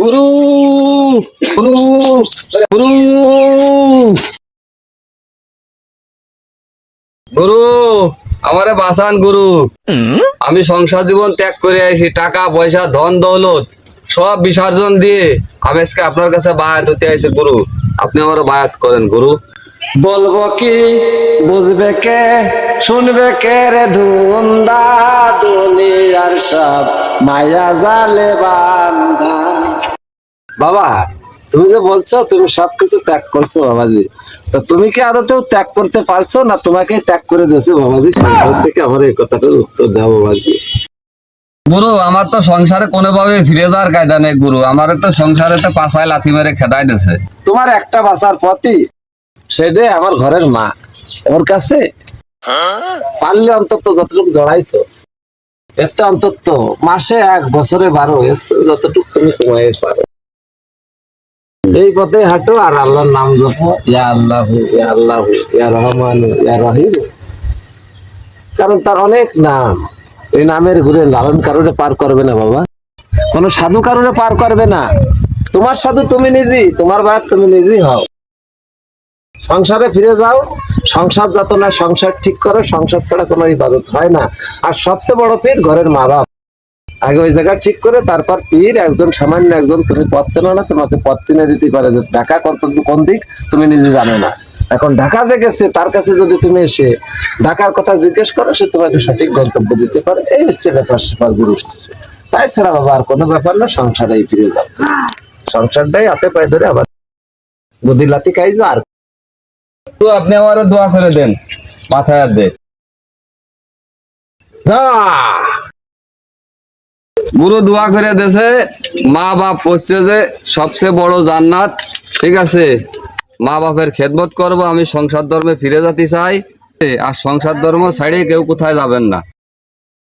গুরু গুরু গুরু। গুরু আমারে বাসান গুরু। আমি সংসার জীবন ত্যাগ করে আইছি টাকা পয়সা ধন দৌলত সব বিসর্জন দিয়ে আমি আজকে আপনার কাছে বায়াত হতে আইছি গুরু। আপনি আমার বায়াত করেন গুরু। বলব কি বুঝবে কে শুনবে কে রে ধুন্দা দুনিয়ার সব মায়া জালে বান্ধা। বাবা তুমি যে বলছো তুমি সবকিছু ত্যাগ করছ বাবাজি। তো তুমি কি আদতেও ত্যাগ করতে পারছ না তোমাকে ত্যাগ করে দিয়েছে বাবাজি? সংসার থেকে আমার এই কথাটার উত্তর দাও বাবাজি। গুরু আমার তো সংসারে কোনোভাবে ফিরে যাওয়ার কায়দা নেই গুরু। আমার তো সংসারে তো পাশায় লাথি মেরে খেদাই দিছে তোমার একটা বাঁচার পথই সেটা আমার ঘরের মা। ওর কাছে? পারলে অন্তত যতটুকু জড়াইছো, এতে অন্তত মাসে এক, বছরে বারো যতটুকু তুমি কমাই পারো। এই পথে হাঁটো আর আল্লাহর নাম জপো, ইয়া আল্লাহ ইয়া আল্লাহ, ইয়া রহমান, ইয়া রহিম। কারণ তার অনেক নাম। এই নামের ঘুরে লালন কারণে পার করবে না বাবা। কোনো সাধু কারণে পার করবে না। তোমার সাধু তুমি নিজেই, তোমার বাদ তুমি নিজেই হও। সংসারে ফিরে যাও, সংসার যত না সংসার ঠিক করো, সংসার ছাড়া কোনো ইবাদত হয় না। আর সবচেয়ে বড় পীর ঘরের মা বাপ আগে ওই জায়গা ঠিক করে তারপর পীর, একজন সামান্য একজন, তুমি পথ চেনো না, তোমাকে পথ চিনে দিতে পারে যে ঢাকা কোন দিক তুমি নিজে জানো না। এখন ঢাকা যে গেছে, তার কাছে যদি তুমি এসে ঢাকার কথা জিজ্ঞেস করো, সে তোমাকে সঠিক গন্তব্য দিতে পারে। এই হচ্ছে ব্যাপার স্যাপার গুরু তাই ছাড়া বাবা আর কোনো ব্যাপার না, সংসারেই ফিরে যাও। সংসারটাই হাতে পায়ে ধরে আবার বুদ্ধি লাতি খাইছো আর তো আপনি আমার দোয়া করে দেন মাথায় হাত দে গুরু দোয়া করে দেশে মা বাপ পড়ছে যে সবচেয়ে বড় জান্নাত ঠিক আছে? মা বাপের খেদমত করব আমি সংসার ধর্মে ফিরে যেতে চাই। আর সংসার ধর্ম ছাড়িয়ে কেউ কোথায় যাবেন না।